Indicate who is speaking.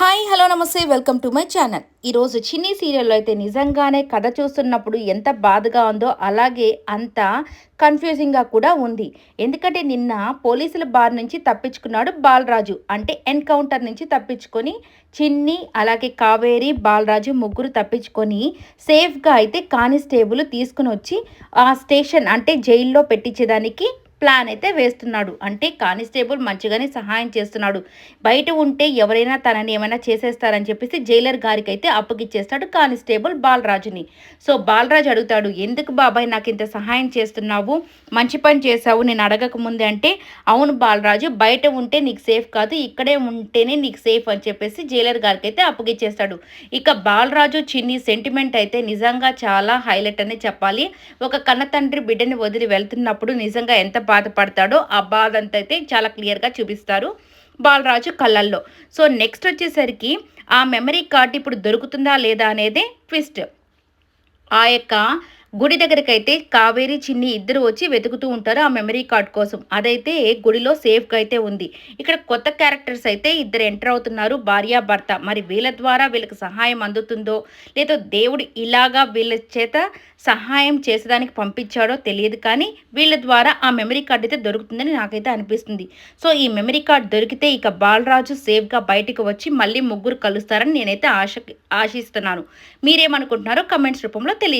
Speaker 1: Hi hello namaste welcome to my channel. ఈరోజు చిన్ని సీరియల్లో అయితే నిజంగానే కథ చూస్తున్నప్పుడు ఎంత బాధగా ఉందో అలాగే అంత కన్ఫ్యూజింగ్గా కూడా ఉంది. ఎందుకంటే నిన్న పోలీసుల బార్ నుంచి తప్పించుకున్నాడు బాలరాజు. అంటే ఎన్కౌంటర్ నుంచి తప్పించుకొని చిన్ని అలాగే కావేరి బాలరాజు ముగ్గురు తప్పించుకొని సేఫ్గా అయితే కానిస్టేబుల్ తీసుకుని వచ్చి ఆ స్టేషన్ అంటే జైల్లో పెట్టించేదానికి ప్లాన్ అయితే వేస్తున్నాడు. అంటే కానిస్టేబుల్ మంచిగానే సహాయం చేస్తున్నాడు. బయట ఉంటే ఎవరైనా తనని ఏమైనా చేసేస్తారని చెప్పేసి జైలర్ గారికి అయితే అప్పగిచ్చేస్తాడు కానిస్టేబుల్ బాలరాజుని. సో బాలరాజు అడుగుతాడు ఎందుకు బాబాయ్ నాకు ఇంత సహాయం చేస్తున్నావు? మంచి పని చేశావు. నేను అడగక ముందే అంటే అవును బాలరాజు బయట ఉంటే నీకు సేఫ్ కాదు ఇక్కడే ఉంటేనే నీకు సేఫ్ అని చెప్పేసి జైలర్ గారికి అయితే అప్పగిచ్చేస్తాడు. ఇక బాలరాజు చిన్ని సెంటిమెంట్ అయితే నిజంగా చాలా హైలైట్ అనే చెప్పాలి. ఒక కన్న తండ్రి బిడ్డని వదిలి వెళ్తున్నప్పుడు నిజంగా ఎంత బాధపడతాడో ఆ బాధ అంతా అయితే చాలా క్లియర్గా చూపిస్తారు బాలరాజు కళ్ళల్లో. సో నెక్స్ట్ వచ్చేసరికి ఆ మెమరీ కార్డ్ ఇప్పుడు దొరుకుతుందా లేదా అనేది ట్విస్ట్ ఆ యొక్క గుడి దగ్గరికి అయితే కావేరి చిన్ని ఇద్దరు వచ్చి వెతుకుతూ ఉంటారు ఆ మెమరీ కార్డ్ కోసం. అదైతే గుడిలో సేఫ్గా అయితే ఉంది. ఇక్కడ కొత్త క్యారెక్టర్స్ అయితే ఇద్దరు ఎంటర్ అవుతున్నారు. భార్య భర్త. మరి వీళ్ళ ద్వారా వీళ్ళకి సహాయం అందుతుందో లేదో దేవుడు ఇలాగా వీళ్ళ చేత సహాయం చేసేదానికి పంపించాడో తెలియదు కానీ వీళ్ళ ద్వారా ఆ మెమరీ కార్డ్ అయితే దొరుకుతుందని నాకైతే అనిపిస్తుంది. సో ఈ మెమరీ కార్డ్ దొరికితే ఇక బాలరాజు సేఫ్గా బయటకు వచ్చి మళ్ళీ ముగ్గురు కలుస్తారని నేనైతే ఆశ ఆశిస్తున్నాను. మీరేమనుకుంటున్నారో కమెంట్స్ రూపంలో తెలియ